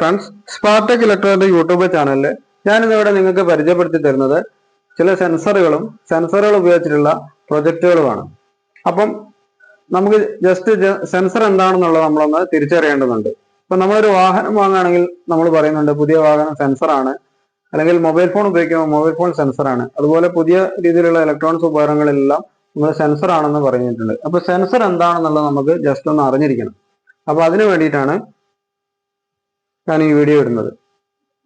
Friends Spartak electronic YouTube ചാനലിൽ ഞാനിന്നിവിടെ നിങ്ങൾക്ക് പരിചയപ്പെടുത്തി തരുന്നത് ചില സെൻസറുകളും സെൻസറുകൾ ഉപയോഗിച്ചിട്ടുള്ള പ്രൊജക്റ്റുകളുമാണ് അപ്പം നമുക്ക് ജസ്റ്റ് സെൻസർ എന്താണെന്നുള്ളത് നമ്മളൊന്ന് തിരിച്ചറിയേണ്ടതുണ്ട്. ഇപ്പൊ നമ്മളൊരു വാഹനം വാങ്ങുകയാണെങ്കിൽ നമ്മൾ പറയുന്നുണ്ട് പുതിയ വാഹനം സെൻസറാണ്. അല്ലെങ്കിൽ മൊബൈൽ ഫോൺ ഉപയോഗിക്കുമ്പോൾ മൊബൈൽ ഫോൺ സെൻസറാണ്. അതുപോലെ പുതിയ രീതിയിലുള്ള ഇലക്ട്രോണിക്സ് ഉപകരണങ്ങളിലെല്ലാം നമ്മൾ സെൻസർ ആണെന്ന് പറഞ്ഞിട്ടുണ്ട്. അപ്പോൾ സെൻസർ എന്താണെന്നുള്ളത് നമുക്ക് ജസ്റ്റ് ഒന്ന് അറിഞ്ഞിരിക്കണം. അപ്പോൾ അതിന് വേണ്ടിയിട്ടാണ് ഞാൻ ഈ വീഡിയോ ഇടുന്നത്.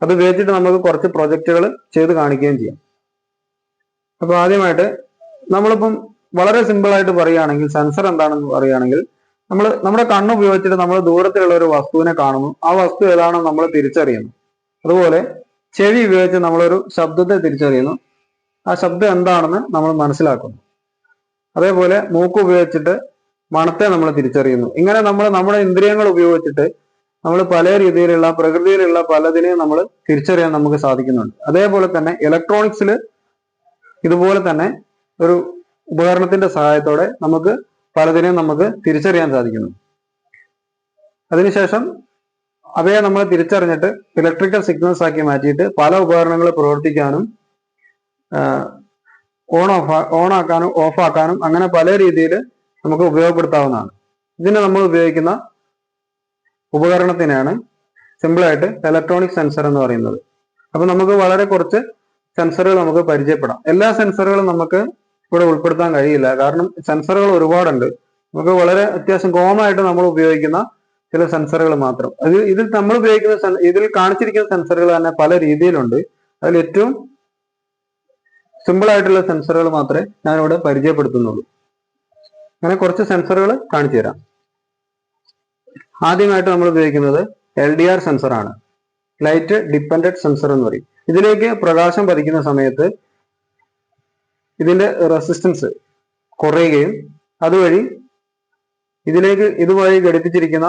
അത് ഉപയോഗിച്ചിട്ട് നമുക്ക് കുറച്ച് പ്രൊജക്റ്റുകൾ ചെയ്ത് കാണിക്കുകയും ചെയ്യാം. അപ്പൊ ആദ്യമായിട്ട് നമ്മളിപ്പം വളരെ സിമ്പിൾ ആയിട്ട് പറയുകയാണെങ്കിൽ സെൻസർ എന്താണെന്ന് പറയുകയാണെങ്കിൽ നമ്മൾ നമ്മുടെ കണ്ണ് ഉപയോഗിച്ചിട്ട് നമ്മൾ ദൂരത്തിലുള്ള ഒരു വസ്തുവിനെ കാണുന്നു. ആ വസ്തു ഏതാണെന്ന് നമ്മൾ തിരിച്ചറിയുന്നു. അതുപോലെ ചെവി ഉപയോഗിച്ച് നമ്മളൊരു ശബ്ദത്തെ തിരിച്ചറിയുന്നു. ആ ശബ്ദം എന്താണെന്ന് നമ്മൾ മനസ്സിലാക്കുന്നു. അതേപോലെ മൂക്ക് ഉപയോഗിച്ചിട്ട് മണത്തെ നമ്മൾ തിരിച്ചറിയുന്നു. ഇങ്ങനെ നമ്മൾ നമ്മുടെ ഇന്ദ്രിയങ്ങൾ ഉപയോഗിച്ചിട്ട് നമ്മൾ പല രീതിയിലുള്ള പ്രകൃതിയിലുള്ള പലതിനെയും നമ്മൾ തിരിച്ചറിയാൻ നമുക്ക് സാധിക്കുന്നുണ്ട്. അതേപോലെ തന്നെ ഇലക്ട്രോണിക്സിൽ ഇതുപോലെ തന്നെ ഒരു ഉപകരണത്തിന്റെ സഹായത്തോടെ നമുക്ക് പലതിനെയും നമുക്ക് തിരിച്ചറിയാൻ സാധിക്കുന്നു. അതിനുശേഷം അവയെ നമ്മൾ തിരിച്ചറിഞ്ഞിട്ട് ഇലക്ട്രിക്കൽ സിഗ്നൽസ് ആക്കി മാറ്റിയിട്ട് പല ഉപകരണങ്ങൾ പ്രവർത്തിക്കാനും ഓൺ ഓഫ് ഓൺ ആക്കാനും ഓഫ് ആക്കാനും അങ്ങനെ പല രീതിയിൽ നമുക്ക് ഉപയോഗപ്പെടുത്താവുന്നതാണ്. ഇതിന് നമ്മൾ ഉപയോഗിക്കുന്ന ഉപകരണത്തിനാണ് സിമ്പിളായിട്ട് ഇലക്ട്രോണിക് സെൻസർ എന്ന് പറയുന്നത്. അപ്പൊ നമുക്ക് വളരെ കുറച്ച് സെൻസറുകൾ നമുക്ക് പരിചയപ്പെടാം. എല്ലാ സെൻസറുകളും നമുക്ക് ഇവിടെ ഉൾപ്പെടുത്താൻ കഴിയില്ല. കാരണം സെൻസറുകൾ ഒരുപാടുണ്ട്. നമുക്ക് വളരെ അത്യാവശ്യം കോമൺ ആയിട്ട് നമ്മൾ ഉപയോഗിക്കുന്ന ചില സെൻസറുകൾ മാത്രം. അത് ഇതിൽ നമ്മൾ ഉപയോഗിക്കുന്ന ഇതിൽ കാണിച്ചിരിക്കുന്ന സെൻസറുകൾ തന്നെ പല രീതിയിലുണ്ട്. അതിൽ ഏറ്റവും സിമ്പിൾ ആയിട്ടുള്ള സെൻസറുകൾ മാത്രമേ ഞാനിവിടെ പരിചയപ്പെടുത്തുന്നുള്ളൂ. അങ്ങനെ കുറച്ച് സെൻസറുകൾ കാണിച്ചു തരാം ആദ്യമായിട്ട് നമ്മൾ ഉപയോഗിക്കുന്നത് എൽ ഡി ആർ സെൻസർ ആണ്. ലൈറ്റ് ഡിപ്പെൻഡന്റ് സെൻസർ എന്ന് പറയും. ഇതിലേക്ക് പ്രകാശം പതിക്കുന്ന സമയത്ത് ഇതിന്റെ റെസിസ്റ്റൻസ് കുറയുകയും അതുവഴി ഇതിലേക്ക് ഇതുവഴി ഘടിപ്പിച്ചിരിക്കുന്ന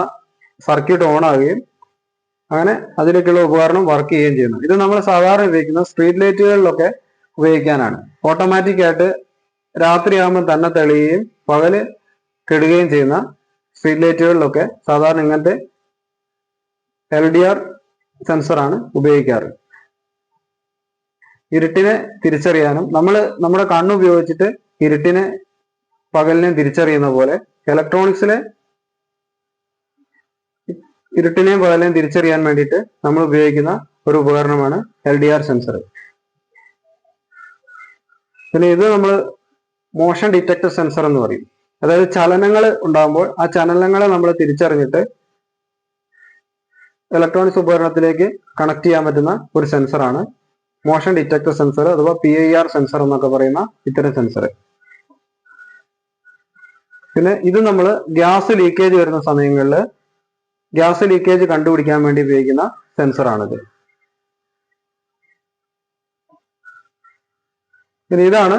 സർക്യൂട്ട് ഓൺ ആവുകയും അങ്ങനെ അതിലേക്കുള്ള ഉപകരണം വർക്ക് ചെയ്യുകയും ചെയ്യുന്നു. ഇത് നമ്മൾ സാധാരണ ഉപയോഗിക്കുന്ന സ്ട്രീറ്റ് ലൈറ്റുകളിലൊക്കെ ഉപയോഗിക്കാനാണ്. ഓട്ടോമാറ്റിക് ആയിട്ട് രാത്രിയാകുമ്പോൾ തന്നെ തെളിയുകയും പകൽ കെടുകയും ചെയ്യുന്ന സ്ട്രീറ്റ് ലൈറ്റുകളിലൊക്കെ സാധാരണ ഇങ്ങനത്തെ എൽ ഡി ആർ സെൻസറാണ് ഉപയോഗിക്കാറ്. ഇരുട്ടിനെ തിരിച്ചറിയാനും നമ്മൾ നമ്മുടെ കണ്ണ് ഉപയോഗിച്ചിട്ട് ഇരുട്ടിനെ പകലിനെ തിരിച്ചറിയുന്ന പോലെ ഇലക്ട്രോണിക്സിലെ ഇരുട്ടിനെയും പകലിനെയും തിരിച്ചറിയാൻ വേണ്ടിയിട്ട് നമ്മൾ ഉപയോഗിക്കുന്ന ഒരു ഉപകരണമാണ് എൽ ഡി ആർ സെൻസർ. പിന്നെ ഇത് നമ്മൾ മോഷൻ ഡിറ്റക്ടർ സെൻസർ എന്ന് പറയും. അതായത് ചലനങ്ങൾ ഉണ്ടാകുമ്പോൾ ആ ചലനങ്ങളെ നമ്മൾ തിരിച്ചറിഞ്ഞിട്ട് ഇലക്ട്രോണിക്സ് ഉപകരണത്തിലേക്ക് കണക്ട് ചെയ്യാൻ പറ്റുന്ന ഒരു സെൻസറാണ് മോഷൻ ഡിറ്റക്ടർ സെൻസർ അഥവാ പി ഐ ആർ സെൻസർ എന്നൊക്കെ പറയുന്ന ഇത്തരം സെൻസർ പിന്നെ ഇത് നമ്മൾ ഗ്യാസ് ലീക്കേജ് വരുന്ന സമയങ്ങളിൽ ഗ്യാസ് ലീക്കേജ് കണ്ടുപിടിക്കാൻ വേണ്ടി ഉപയോഗിക്കുന്ന സെൻസറാണിത് പിന്നെ ഇതാണ്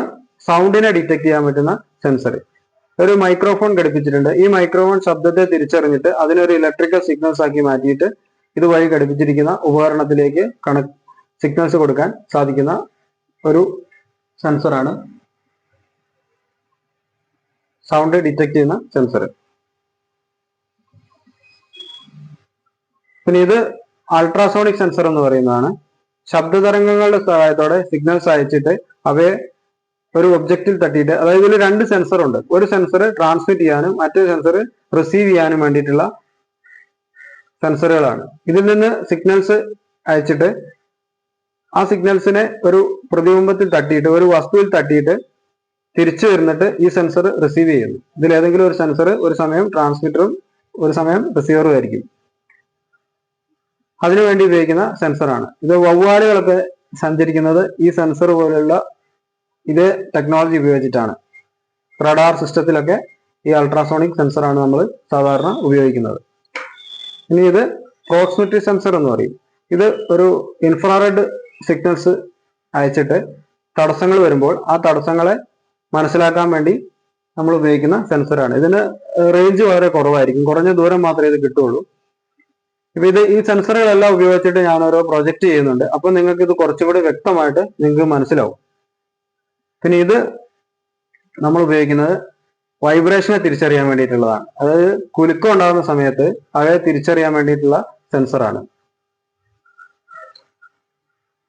സൗണ്ടിനെ ഡിറ്റക്ട് ചെയ്യാൻ പറ്റുന്ന സെൻസർ ഒരു മൈക്രോഫോൺ ഘടിപ്പിച്ചിട്ടുണ്ട്. ഈ മൈക്രോഫോൺ ശബ്ദത്തെ തിരിച്ചറിഞ്ഞിട്ട് അതിനൊരു ഇലക്ട്രിക്കൽ സിഗ്നൽസ് ആക്കി മാറ്റിയിട്ട് ഇതുവഴി ഘടിപ്പിച്ചിരിക്കുന്ന ഉപകരണത്തിലേക്ക് കണക്ട് സിഗ്നൽസ് കൊടുക്കാൻ സാധിക്കുന്ന ഒരു സെൻസറാണ് സൗണ്ട് ഡിറ്റക്ട് ചെയ്യുന്ന സെൻസർ പിന്നെ ഇത് അൾട്രാസോണിക് സെൻസർ എന്ന് പറയുന്നതാണ്. ശബ്ദതരംഗങ്ങളുടെ സഹായത്തോടെ സിഗ്നൽസ് അയച്ചിട്ട് അവയെ ഒരു ഒബ്ജക്റ്റിൽ തട്ടിയിട്ട് അതായത് ഇതിൽ രണ്ട് സെൻസർ ഉണ്ട്. ഒരു സെൻസർ ട്രാൻസ്മിറ്റ് ചെയ്യാനും മറ്റൊരു സെൻസർ റിസീവ് ചെയ്യാനും വേണ്ടിയിട്ടുള്ള സെൻസറുകളാണ് ഇതിൽ നിന്ന് സിഗ്നൽസ് അയച്ചിട്ട് ആ സിഗ്നൽസിനെ ഒരു പ്രതിബിംബത്തിൽ തട്ടിയിട്ട് ഒരു വസ്തുവിൽ തട്ടിയിട്ട് തിരിച്ചു വരുന്നിട്ട് ഈ സെൻസർ റിസീവ് ചെയ്യുന്നു. ഇതിൽ ഏതെങ്കിലും ഒരു സെൻസർ ഒരു സമയം ട്രാൻസ്മിറ്ററും ഒരു സമയം റിസീവറും ആയിരിക്കും. അതിനുവേണ്ടി ഉപയോഗിക്കുന്ന സെൻസറാണ് ഇത് വവ്വാലുകളൊക്കെ സഞ്ചരിക്കുന്നത് ഈ സെൻസർ പോലുള്ള ഇത് ടെക്നോളജി ഉപയോഗിച്ചിട്ടാണ്. റഡാർ സിസ്റ്റത്തിലൊക്കെ ഈ അൾട്രാസോണിക് സെൻസർ ആണ് നമ്മൾ സാധാരണ ഉപയോഗിക്കുന്നത്. ഇനി ഇത് പ്രോക്സിമിറ്റി സെൻസർ എന്ന് പറയും. ഇത് ഒരു ഇൻഫ്രാറെഡ് സിഗ്നൽസ് അയച്ചിട്ട് തടസ്സങ്ങൾ വരുമ്പോൾ ആ തടസ്സങ്ങളെ മനസ്സിലാക്കാൻ വേണ്ടി നമ്മൾ ഉപയോഗിക്കുന്ന സെൻസറാണ് ഇതിന് റേഞ്ച് വളരെ കുറവായിരിക്കും. കുറഞ്ഞ ദൂരം മാത്രമേ ഇത് കിട്ടുള്ളൂ ഇപ്പൊ ഇത് ഈ സെൻസറുകളെല്ലാം ഉപയോഗിച്ചിട്ട് ഞാൻ ഓരോ പ്രൊജക്ട് ചെയ്യുന്നുണ്ട്. അപ്പൊ നിങ്ങൾക്ക് ഇത് കുറച്ചുകൂടി വ്യക്തമായിട്ട് നിങ്ങൾക്ക് മനസ്സിലാവും. പിന്നെ ഇത് നമ്മൾ ഉപയോഗിക്കുന്നത് വൈബ്രേഷനെ തിരിച്ചറിയാൻ വേണ്ടിയിട്ടുള്ളതാണ്. അതായത് കുലുക്കം ഉണ്ടാകുന്ന സമയത്ത് അവയെ തിരിച്ചറിയാൻ വേണ്ടിയിട്ടുള്ള സെൻസറാണ്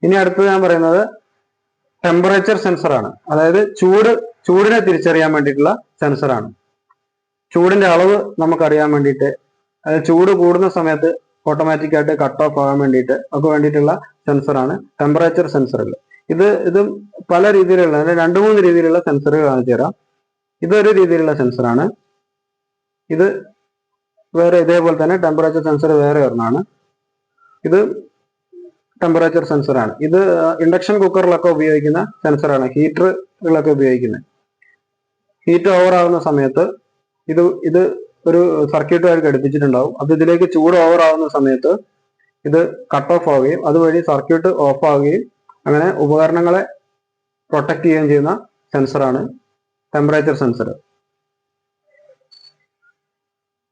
ഇനി അടുത്തത് ഞാൻ പറയുന്നത് ടെമ്പറേച്ചർ സെൻസറാണ് അതായത് ചൂട് ചൂടിനെ തിരിച്ചറിയാൻ വേണ്ടിയിട്ടുള്ള സെൻസറാണ് ചൂടിന്റെ അളവ് നമുക്കറിയാൻ വേണ്ടിയിട്ട് അതായത് ചൂട് കൂടുന്ന സമയത്ത് ഓട്ടോമാറ്റിക് ആയിട്ട് കട്ട് ഓഫ് ആകാൻ വേണ്ടിയിട്ട് ഒക്കെ വേണ്ടിയിട്ടുള്ള സെൻസറാണ് ടെമ്പറേച്ചർ സെൻസറുകൾ ഇത് ഇത് പല രീതിയിലുള്ള രണ്ട് മൂന്ന് രീതിയിലുള്ള സെൻസറുകൾ കാണിച്ചു തരാം. ഇതൊരു രീതിയിലുള്ള സെൻസറാണ് ഇത് വേറെ ഇതേപോലെ തന്നെ ടെമ്പറേച്ചർ സെൻസർ വേറെ ഒരെണ്ണമാണ് ഇത് ടെമ്പറേച്ചർ സെൻസറാണ് ഇത് ഇൻഡക്ഷൻ കുക്കറിലൊക്കെ ഉപയോഗിക്കുന്ന സെൻസറാണ് ഹീറ്ററുകളൊക്കെ ഉപയോഗിക്കുന്നത് ഹീറ്റ് ഓവർ ആവുന്ന സമയത്ത് ഇത് ഇത് ഒരു സർക്യൂട്ടുമായിട്ട് ഘടിപ്പിച്ചിട്ടുണ്ടാവും. അത് ഇതിലേക്ക് ചൂട് ഓവർ ആവുന്ന സമയത്ത് ഇത് കട്ട് ഓഫ് ആവുകയും അതുവഴി സർക്യൂട്ട് ഓഫ് ആവുകയും അങ്ങനെ ഉപകരണങ്ങളെ പ്രൊട്ടക്ട് ചെയ്യുകയും ചെയ്യുന്ന സെൻസറാണ് ടെമ്പറേച്ചർ സെൻസർ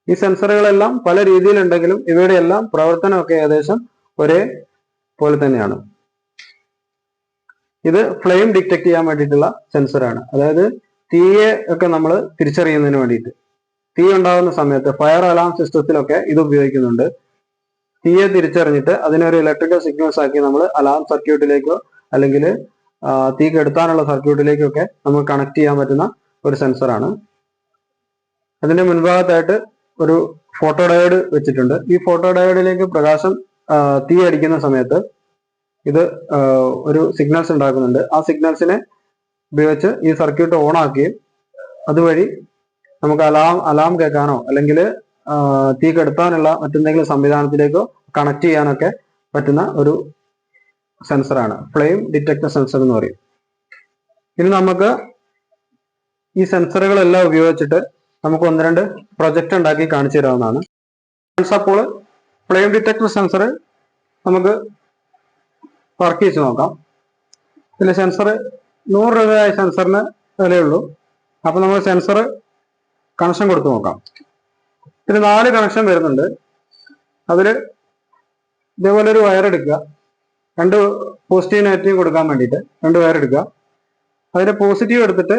ഈ സെൻസറുകളെല്ലാം പല രീതിയിലുണ്ടെങ്കിലും ഇവയുടെ എല്ലാം പ്രവർത്തനമൊക്കെ ഏകദേശം ഒരേ പോലെ തന്നെയാണ്. ഇത് ഫ്ലെയിം ഡിറ്റക്ട് ചെയ്യാൻ വേണ്ടിയിട്ടുള്ള സെൻസറാണ് അതായത് തീയെ ഒക്കെ നമ്മൾ തിരിച്ചറിയുന്നതിന് വേണ്ടിയിട്ട്. തീ ഉണ്ടാകുന്ന സമയത്ത് ഫയർ അലാം സിസ്റ്റത്തിലൊക്കെ ഇത് ഉപയോഗിക്കുന്നുണ്ട്. തീയെ തിരിച്ചറിഞ്ഞിട്ട് അതിനൊരു ഇലക്ട്രിക്കൽ സിഗ്നൽസ് ആക്കി നമ്മൾ അലാം സർക്യൂട്ടിലേക്കോ അല്ലെങ്കിൽ തീ കെടുത്താനുള്ള സർക്യൂട്ടിലേക്കൊക്കെ നമുക്ക് കണക്ട് ചെയ്യാൻ പറ്റുന്ന ഒരു സെൻസറാണ് അതിന്റെ മുൻഭാഗത്തായിട്ട് ഒരു ഫോട്ടോ ഡയോഡ് വെച്ചിട്ടുണ്ട്. ഈ ഫോട്ടോ ഡയോഡിലേക്ക് പ്രകാശം തീ അടിക്കുന്ന സമയത്ത് ഇത് ഒരു സിഗ്നൽസ് ഉണ്ടാക്കുന്നുണ്ട്. ആ സിഗ്നൽസിനെ ഉപയോഗിച്ച് ഈ സർക്യൂട്ട് ഓൺ ആക്കുകയും അതുവഴി നമുക്ക് അലാം അലാം കേൾക്കാനോ അല്ലെങ്കിൽ തീ കെടുത്താനുള്ള മറ്റെന്തെങ്കിലും സംവിധാനത്തിലേക്കോ കണക്ട് ചെയ്യാനൊക്കെ പറ്റുന്ന ഒരു സെൻസറാണ് ഫ്ലെയിം ഡിറ്റക്ടർ സെൻസർ എന്ന് പറയും. ഇനി നമുക്ക് ഈ സെൻസറുകളെല്ലാം ഉപയോഗിച്ചിട്ട് നമുക്ക് ഒന്ന് രണ്ട് പ്രൊജക്റ്റ് ഉണ്ടാക്കി കാണിച്ചു തരാവുന്നതാണ്. അപ്പോൾ ഫ്ലെയിം ഡിറ്റക്ടർ സെൻസർ നമുക്ക് വർക്ക് ചെയ്ത് നോക്കാം. ഇതിൽ സെൻസർ നൂറ് രൂപയായ സെൻസറിന് വിലയുള്ളൂ. അപ്പൊ നമ്മൾ സെൻസർ കണക്ഷൻ കൊടുത്തു നോക്കാം. ഇതിന് നാല് കണക്ഷൻ വരുന്നുണ്ട്. അതിൽ ഇതേപോലെ ഒരു വയർ എടുക്കുക. രണ്ട് പോസിറ്റീവ് നെഗറ്റീവ് കൊടുക്കാൻ വേണ്ടിയിട്ട് രണ്ട് എടുക്കുക. അതിന്റെ പോസിറ്റീവ് എടുത്തിട്ട്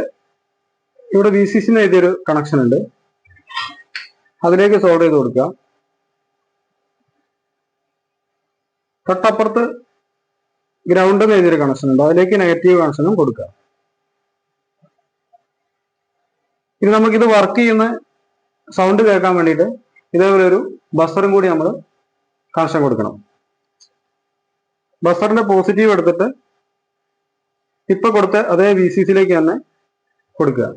ഇവിടെ വി സി സിന്ന് എഴുതിയൊരു കണക്ഷൻ ഉണ്ട്. അതിലേക്ക് സോൾവ് ചെയ്ത് കൊടുക്കുക. തൊട്ടപ്പുറത്ത് ഗ്രൗണ്ട് എന്ന് എഴുതിയൊരു കണക്ഷൻ ഉണ്ട്. അതിലേക്ക് നെഗറ്റീവ് കണക്ഷനും കൊടുക്കുക. ഇനി നമുക്കിത് വർക്ക് ചെയ്യുന്ന സൗണ്ട് കേൾക്കാൻ വേണ്ടിയിട്ട് ഇതേപോലെ ഒരു ബസറും കൂടി നമ്മൾ കണക്ഷൻ കൊടുക്കണം. ബസറിന്റെ പോസിറ്റീവ് എടുത്തിട്ട് ഇപ്പൊ കൊടുത്ത അതേ വി സി സിയിലേക്ക് തന്നെ കൊടുക്കുക.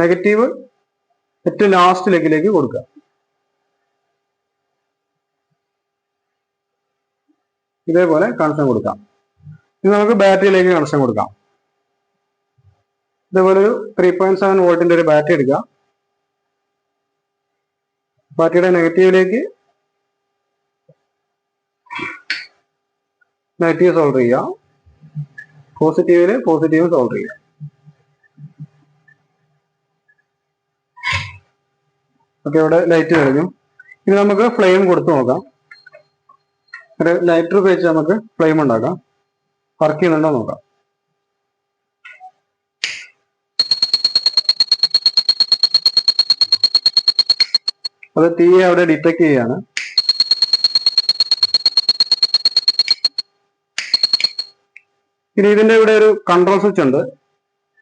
നെഗറ്റീവ് ഏറ്റവും ലാസ്റ്റ് ലെഗിലേക്ക് കൊടുക്കുക. ഇതേപോലെ കണക്ഷൻ കൊടുക്കാം. ഇനി നമുക്ക് ബാറ്ററിയിലേക്ക് കണക്ഷൻ കൊടുക്കാം. ഇതേപോലെ ഒരു ത്രീ പോയിന്റ് സെവൻ വോൾട്ടിന്റെ ഒരു ബാറ്ററി എടുക്കുക. ബാറ്ററിയുടെ നെഗറ്റീവിലേക്ക് നെഗറ്റീവ് സോൾവ് ചെയ്യുക പോസിറ്റീവിൽ പോസിറ്റീവ് സോൾവ് ചെയ്യുക ഓക്കെ ഇവിടെ ലൈറ്റ് കഴിഞ്ഞു. ഇനി നമുക്ക് ഫ്ലെയിം കൊടുത്തു നോക്കാം. ഒരു ലൈറ്റർ ഉപയോഗിച്ച് നമുക്ക് ഫ്ലെയിം ഉണ്ടാക്കാം. വർക്ക് ചെയ്യുന്നുണ്ടോ നോക്കാം. അത് തീയെ അവിടെ ഡിറ്റക്ട് ചെയ്യാണ്. ഇനി ഇതിന്റെ ഇവിടെ ഒരു കൺട്രോൾ സ്വിച്ച് ഉണ്ട്.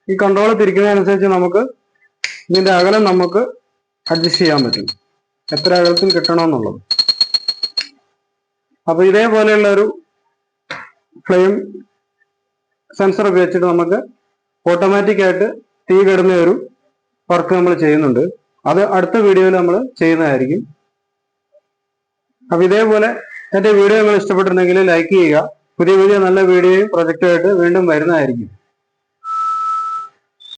ഈ കൺട്രോൾ തിരിക്കുന്നതനുസരിച്ച് നമുക്ക് ഇതിന്റെ അകലം നമുക്ക് അഡ്ജസ്റ്റ് ചെയ്യാൻ പറ്റും. എത്ര അകലത്തിൽ കിട്ടണമെന്നുള്ളത്. അപ്പൊ ഇതേപോലെയുള്ള ഒരു ഫ്ലെയിം സെൻസർ ഉപയോഗിച്ചിട്ട് നമുക്ക് ഓട്ടോമാറ്റിക് ആയിട്ട് തീ കിടന്ന ഒരു വർക്ക് നമ്മൾ ചെയ്യുന്നുണ്ട്. അത് അടുത്ത വീഡിയോയിൽ നമ്മൾ ചെയ്യുന്നതായിരിക്കും. അപ്പൊ ഇതേപോലെ എന്റെ വീഡിയോ നിങ്ങൾ ഇഷ്ടപ്പെട്ടിട്ടുണ്ടെങ്കിൽ ലൈക്ക് ചെയ്യുക. പുതിയ പുതിയ നല്ല വീഡിയോയും പ്രൊജക്റ്റുമായിട്ട് വീണ്ടും വരുന്നതായിരിക്കും.